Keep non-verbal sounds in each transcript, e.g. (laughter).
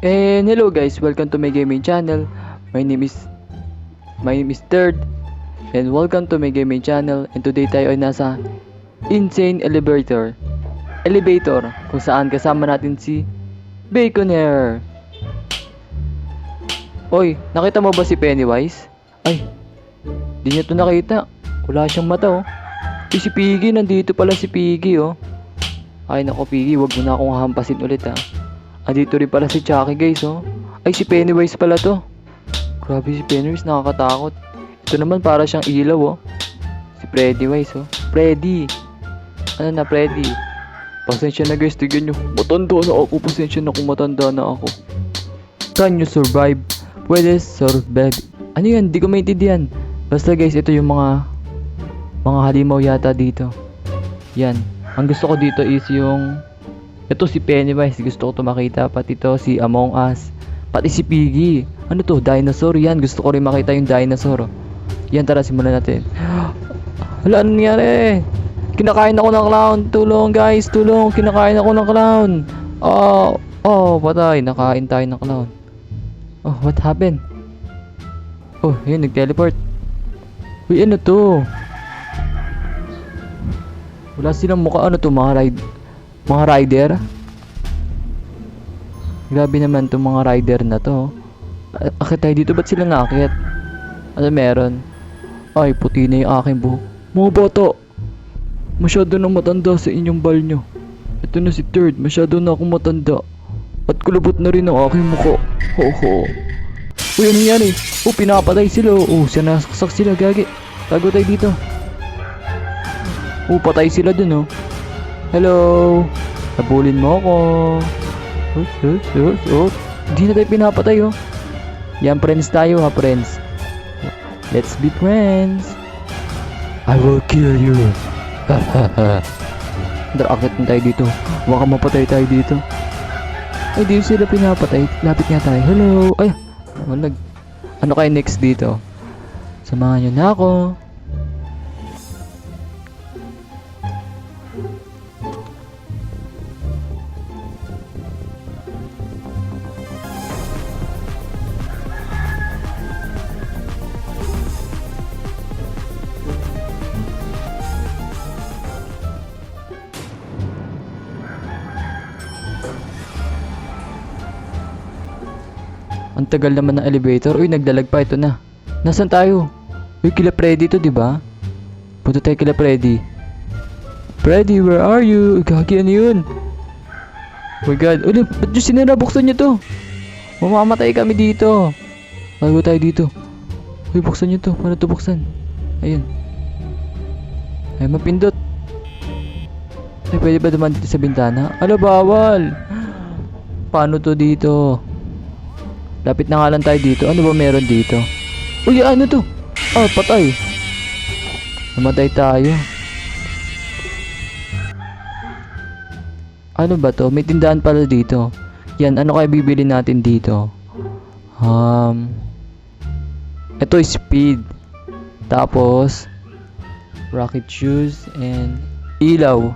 And hello guys, welcome to my gaming channel. My name is My name is Third and welcome to my gaming channel. And today tayo ay nasa Insane Elevator. Elevator kung saan kasama natin si Baconair. Oy, nakita mo ba si Pennywise? Ay, di niya to nakita. Wala siyang mata oh. Si Piggy, nandito pala si Piggy oh. Ay nako Piggy, wag mo na akong hampasin ulit ah. Andito rin pala si Chucky guys oh. Ay si Pennywise pala to. Grabe si Pennywise, nakakatakot. Ito naman para siyang ilaw oh. Si Pennywise oh. Freddy. Ano na Freddy? Pasensya na guys, tignan nyo. Matanda na ako. Pasensya na kung matanda na ako. Can you survive? Pwede survive. Ano yan? Di ko maintindihan. Basta guys, ito yung mga mga halimaw yata dito. Yan. Ang gusto ko dito is yung ito si Pennywise, gusto ko to makita. Pati to si Among Us. Pati si Piggy. Ano to? Dinosaur yan. Gusto ko rin makita yung dinosaur. Yan, tara simulan natin. (gasps) Hala, ano nangyari? Kinakain ako ng clown. Tulong guys, tulong. Kinakain ako ng clown. Oh, oh, patay. Nakain tayo ng clown. Oh, what happened? Oh, yun, nag-teleport. Uy, ano to? Wala silang mukha. Ano to, mga ride? Mga rider? Grabe naman tong mga rider na to. A- Akit tayo dito, ba't sila nakakit? Ano meron? Ay, puti na yung aking buhok. Mga bata! Masyado na matanda sa inyong bal nyo. Ito na si Third, masyado na akong matanda. At kulubot na rin ang aking mukha. Ho ho. Uy, ano nangyari? Oh, pinapatay sila. Oh, sinasaksak sila, gagi. Tago tayo dito. Oh, patay sila dun, oh. Hello? Habulin mo ako. Oh, oh, oh, oh. Hindi na tayo pinapatay, oh. Yan, friends tayo, ha, friends. Let's be friends. I will kill you. (laughs) Dar, akit na tayo dito. Baka mapatay tayo dito. Ay, di sila pinapatay. Lapit nga tayo. Hello. Ay, walag. Ano kayo next dito? Samahan nyo na ako. Tagal naman ng elevator. Uy, nagdalag pa. Ito na. Nasaan tayo? Uy, kila Freddy to, di ba? Punta tayo kila Freddy. Freddy, where are you? Gagi, ano yun? Oh my God. Uy, ba't yung sinira? Buksan niyo to. Mamamatay kami dito. Bago tayo dito. Uy, buksan niyo to. Paano to buksan? Ayun. Ay, mapindot. Ay, pwede ba duman dito sa bintana? Ala, bawal. (gasps) Paano to dito? Lapit na nga lang tayo dito. Ano ba meron dito? Uy, ano to? Ah, patay. Namatay tayo. Ano ba to? May tindahan pala dito. Yan, ano kaya bibili natin dito? Um, ito speed. Tapos, rocket shoes and ilaw.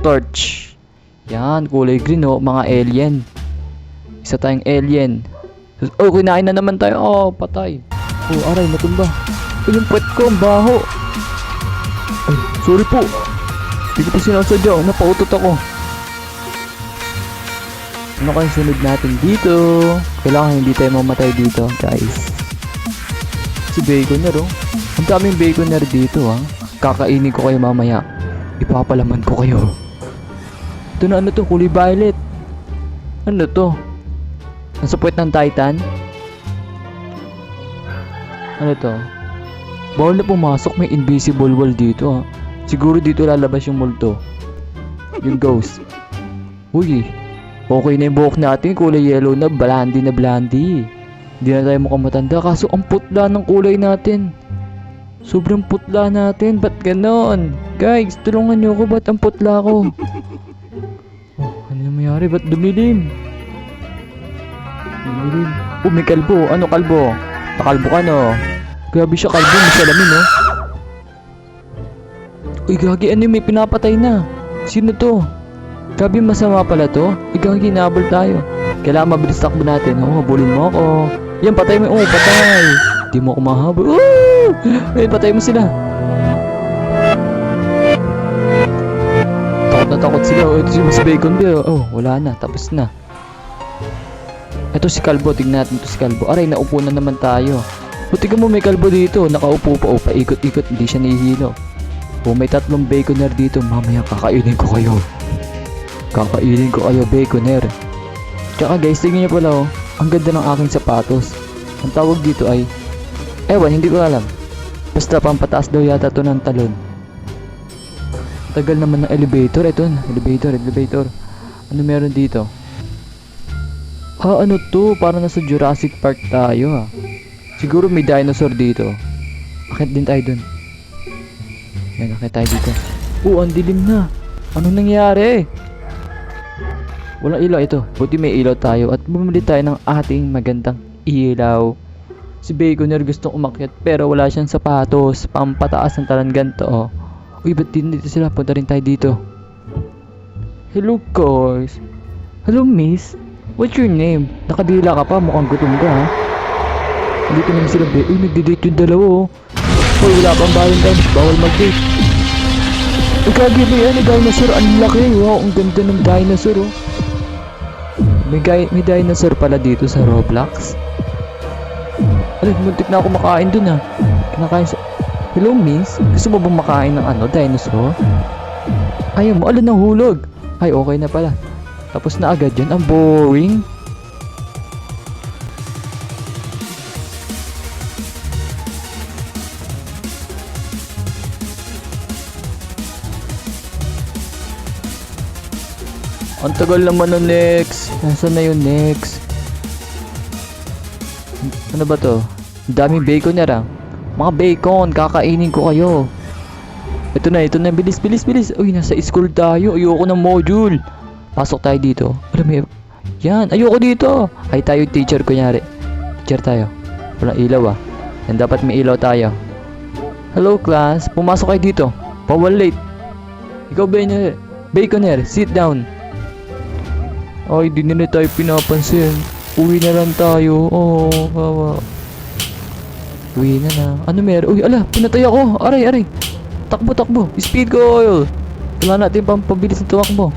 Torch. Yan, kulay green oh, mga alien. Isa tayong alien. Oh, kinain na naman tayo. Oh, patay. Oh, aray, natumba. Oh, yung pet ko, ang baho. Ay, sorry po. Hindi ko sinasadya. Napautot ako. Ano kaya sunod natin dito? Kailangan hindi tayo mamatay dito, guys. Si Baconer, oh. Ang daming Baconer dito, ah. Kakainin ko kayo mamaya. Ipapalaman ko kayo. Ito na ano to, kulay violet. Ano to? Nasa puwet ng Titan? Ano to? Bawal na pumasok, may invisible wall dito ah. Siguro dito lalabas yung multo. Yung ghost. Uy, okay na yung buhok natin, kulay yellow na, blondie na blondie. Hindi na tayo mukhang matanda, kaso ang putla ng kulay natin. Sobrang putla natin, ba't ganon? Guys, tulungan niyo ako, ba't ang putla ko? Oh, ano nangyari? Ba't dumilim? Oh, may kalbo. Ano kalbo? Nakalbo ka, no? Grabe siya kalbo, may salamin, no? Uy, gagi, ano yung may pinapatay na? Sino to? Grabe, masama pala to? Uy, gagi, naabol tayo. Kailangan mabilis takbo natin. Oo, habulin mo ako. Yan, patay mo. Oo, patay. Di mo ako mahabol. Woo! Ayun, patay mo sila. Takot na takot sila. Oh, ito si Mas Bacon ba? Oh, wala na. Tapos na. Ito si Kalbo. Tignan natin ito si Kalbo. Aray, naupo na naman tayo. O, tignan mo may Kalbo dito. Nakaupo pa. O, paikot-ikot. Hindi siya nahihilo. O, may tatlong Baconer dito. Mamaya kakainin ko kayo. Kakainin ko kayo, Baconer. Tsaka guys, tingnan niyo pala oh. Ang ganda ng aking sapatos. Ang tawag dito ay... Ewan, hindi ko alam. Basta pampataas daw yata to ng talon. Tagal naman ng elevator. Ito na, elevator, elevator. Ano meron dito? Ah, ano to? Para nasa Jurassic Park tayo ah. Siguro may dinosaur dito. Akit din tayo dun. Yan, akit tayo dito. Oo, ang dilim na. Anong nangyari? Walang ilaw ito. Buti may ilaw tayo at bumili tayo ng ating magandang ilaw. Si Baconer gustong umakyat pero wala siyang sapatos. Pampataas ng talan ganito oh. Uy, ba't din dito sila? Punta rin tayo dito. Hello guys. Hello miss. What's your name? Nakadila ka pa. Mukhang gutom ka ha. Dito naman sila. Be- Uy, nagdi-date yung dalawa oh. Uy, wala pang Valentine's. Bawal mag-date. Ang kagi ba yan? May dinosaur. Ang laki. Wow, ang ganda ng dinosaur oh. May, guy, may dinosaur pala dito sa Roblox. Alay, muntik na ako makain dun ah. Kinakain sa... Hello miss, gusto mo bang makain ng ano, dinosaur? Ayaw mo, alin ng hulog? Ay, okay na pala. Tapos na agad yun, ang boring. Ang tagal naman ng next. Nasaan na yung next? Ano ba to? Daming bacon na lang. Mga bacon, kakainin ko kayo. Ito na, ito na. Bilis, bilis, bilis. Uy, nasa school tayo. Ayoko ng module. Pasok tayo dito. Alam mo, yan. Ayoko dito. Ay, tayo teacher, kunyari. Teacher tayo. Walang ilaw ah. Yan, dapat may ilaw tayo. Hello, class. Pumasok kayo dito. Bawal late. Ikaw, Baconer. Baconer, sit down. Ay, di nila tayo pinapansin. Uwi na lang tayo. Oh, kawa. Uwi na na. Ano meron? Uy, ala, pinatay ako. Aray, aray. Takbo, takbo. Speed coil. Kailangan natin pang pabilis ng tumakbo.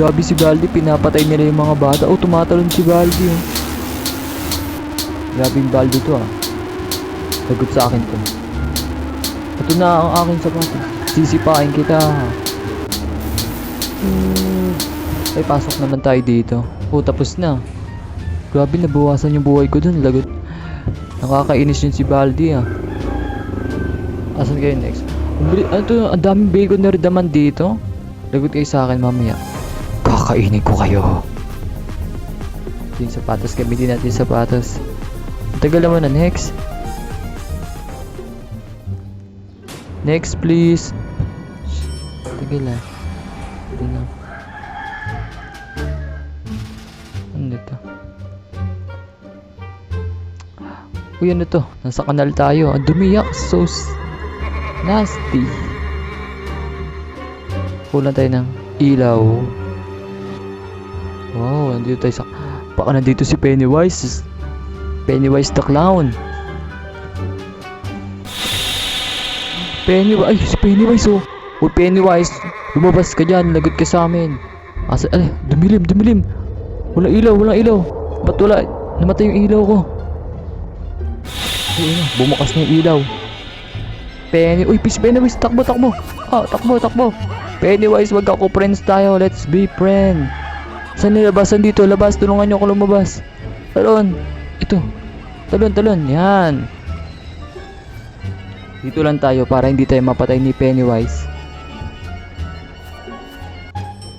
Grabe si Baldi, pinapatay nila yung mga bata. Oh, tumatalon si Baldi oh. Grabe yung Baldi to ah. Lagot sa akin to. Ito na ang aking sapatos. Sisipain kita. Hmm. Ay, pasok naman tayo dito. Oh, tapos na. Grabe, nabawasan yung buhay ko dun. Lagot. Nakakainis yun si Baldi ah. Asan kayo next? Ano to? Ang daming bacon na daman dito. Lagot kayo sa akin mamaya. Kakainin ko kayo. Yung sapatos. Gamitin natin sapatos. Tagal naman na next. Next please. Tagal ah. Ito na. Ano ito? Uy, ano to? Nasa kanal tayo. Ang dumiyak. So nasty. Kulang tayo ng ilaw. Wow, nandito tayo sa... Baka nandito si Pennywise. Pennywise the Clown. Pennywise, ay, si Pennywise oh. Uy, Pennywise, lumabas ka dyan, lagot ka sa amin. Asa, ay, dumilim, dumilim. Walang ilaw, walang ilaw. Ba't wala? Namatay yung ilaw ko. Ay, ano, bumukas na yung ilaw. Penny, uy, peace Pennywise, takbo, takbo. Ah, takbo, takbo. Pennywise, wag ako friends tayo. Let's be friend. Saan nilabasan dito? Labas, tulungan niyo ako lumabas. Talon. Ito. Talon, talon. Yan. Dito lang tayo para hindi tayo mapatay ni Pennywise.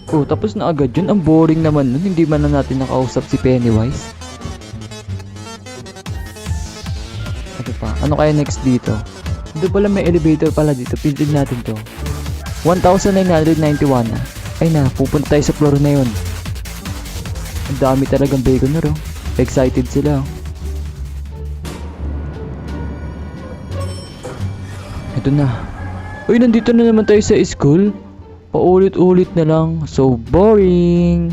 Oh, tapos na agad yun. Ang boring naman nun. Hindi man na natin nakausap si Pennywise. Ano pa? Ano kaya next dito? Dito pala may elevator pala dito. Pintin natin to. 1,991 na. Ay na, pupunta tayo sa floor na yun. Ang dami talagang bacon na oh. Excited sila. oh. Ito na. Uy, nandito na naman tayo sa school. Paulit-ulit na lang. So boring.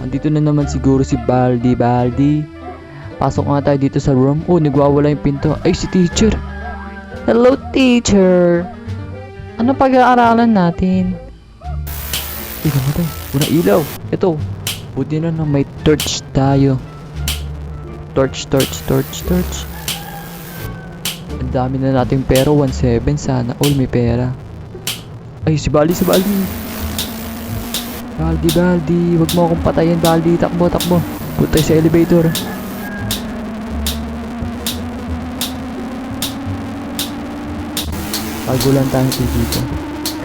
Andito na naman siguro si Baldi. Baldi. Pasok nga tayo dito sa room. Oh, nagwawala yung pinto. Ay, si teacher. Hello, teacher. Ano pag-aaralan natin? Uy, namatay. Walang ilaw. Ito. Buti na lang may torch tayo. Torch, torch, torch, torch. Ang dami na nating pera. 1.7 sana. All may pera. Ay, si Baldi, si Baldi. Baldi, Baldi. Huwag mo akong patayin, Baldi. Takbo, takbo. Punta sa elevator. Bago lang tayo dito.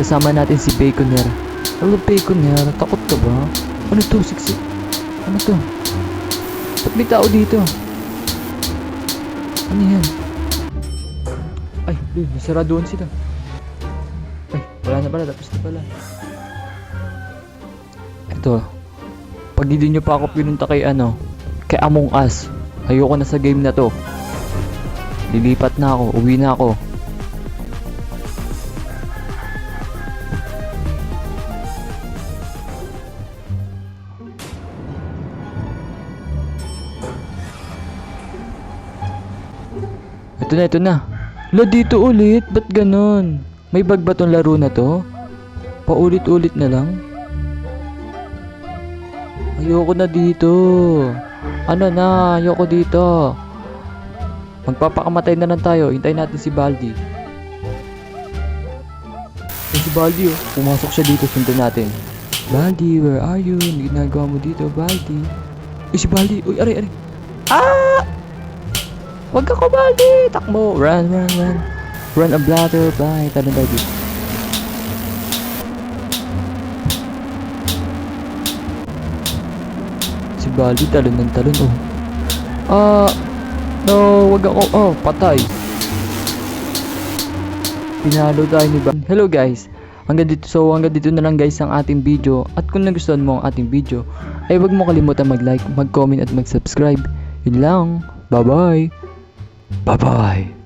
Kasama natin si Baconer. Hello, Baconer. Takot ka ba? Ano to? Siksi. Ano to? Ba't may tao dito? Ano yan? Ay, dude, nasara doon sila. Ay, wala na pala. Tapos na pala. Ito. Pag hindi nyo pa ako pinunta kay ano, kay Among Us, ayoko na sa game na to. Lilipat na ako, uwi na ako. Ito na, ito na. La, dito ulit. Ba't ganon? May bag ba tong laro na to? Paulit-ulit na lang? Ayoko na dito. Ano na, ayoko dito. Magpapakamatay na lang tayo. Hintayin natin si Baldi. Eh, si Baldi oh. Pumasok siya dito. Sundan natin. Baldi, where are you? Hindi ginagawa mo dito, Baldi. Eh, si Baldi. Uy, aray, aray. Ah! Wag ako, Baldi! Takbo! Run, run, run. Run a bladder. Talon tayo dito. Si Baldi, talon ng talon, oh. Ah, no, wag ako. Oh, patay. Pinalo tayo ni Baldi. Hello, guys. Hanggang dito, so hanggang dito na lang guys ang ating video. At kung nagustuhan mo ang ating video, ay wag mo kalimutan mag-like, mag-comment at mag-subscribe. Yun lang. Bye-bye. Bye-bye.